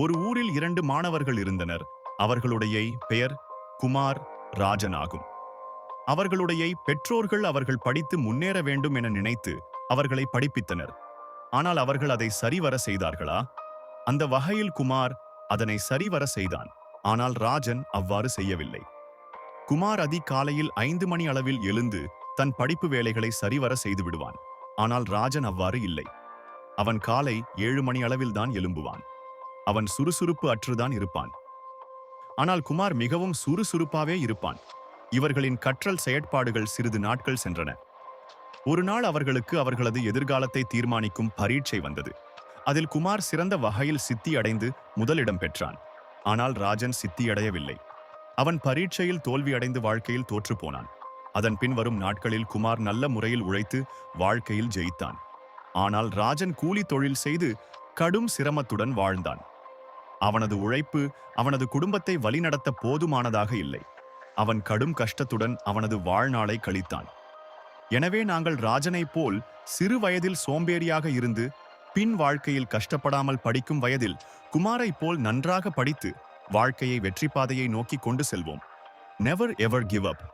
ஒரு ஊரில் இரண்டு மாணவர்கள் இருந்தனர். அவர்களுடைய பெயர் குமார் ராஜன் ஆகும் அவர்களுடைய பெற்றோர்கள் அவர்கள் படித்து முன்னேற வேண்டும் என நினைத்து அவர்களை படிப்பித்தனர். ஆனால் அவர்கள் அதை சரிவர செய்தார்களா? அந்த வகையில் குமார் அதனை சரிவர செய்தான். ஆனால் ராஜன் அவ்வாறு செய்யவில்லை. குமார் அதிகாலையில் ஐந்து மணி அளவில் எழுந்து தன் படிப்பு வேலைகளை சரிவர செய்து விடுவான் ஆனால் ராஜன் அவ்வாறு இல்லை. அவன் காலை ஏழு மணி அளவில் தான் எழும்புவான். அவன் சுறுசுறுப்பு அற்றுதான் இருப்பான். ஆனால் குமார் மிகவும் சுறுசுறுப்பாவே இருப்பான். இவர்களின் கற்றல் செயற்பாடுகள் சிறிது நாட்கள் சென்றன. ஒரு நாள் அவர்களுக்கு அவர்களது எதிர்காலத்தை தீர்மானிக்கும் பரீட்சை வந்தது. அதில் குமார் சிறந்த வகையில் சித்தி அடைந்து முதலிடம் பெற்றான். ஆனால் ராஜன் சித்தியடையவில்லை அவன் பரீட்சையில் தோல்வியடைந்து வாழ்க்கையில் தோற்றுப்போனான் அதன் பின் வரும் நாட்களில் குமார் நல்ல முறையில் உழைத்து வாழ்க்கையில் ஜெயித்தான். ஆனால் ராஜன் கூலி தொழில் செய்து கடும் சிரமத்துடன் வாழ்ந்தான். அவனது உழைப்பு அவனது குடும்பத்தை வழிநடத்த போதுமானதாக இல்லை. அவன் கடும் கஷ்டத்துடன் அவனது வாழ்நாளை கழித்தான். எனவே நாங்கள் ராஜனைப் போல் சிறு வயதில் சோம்பேறியாக இருந்து பின் வாழ்க்கையில் கஷ்டப்படாமல் படிக்கும் வயதில் குமாரைப் போல் நன்றாக படித்து வாழ்க்கையை வெற்றி பாதையை நோக்கி கொண்டு செல்வோம். Never ever give up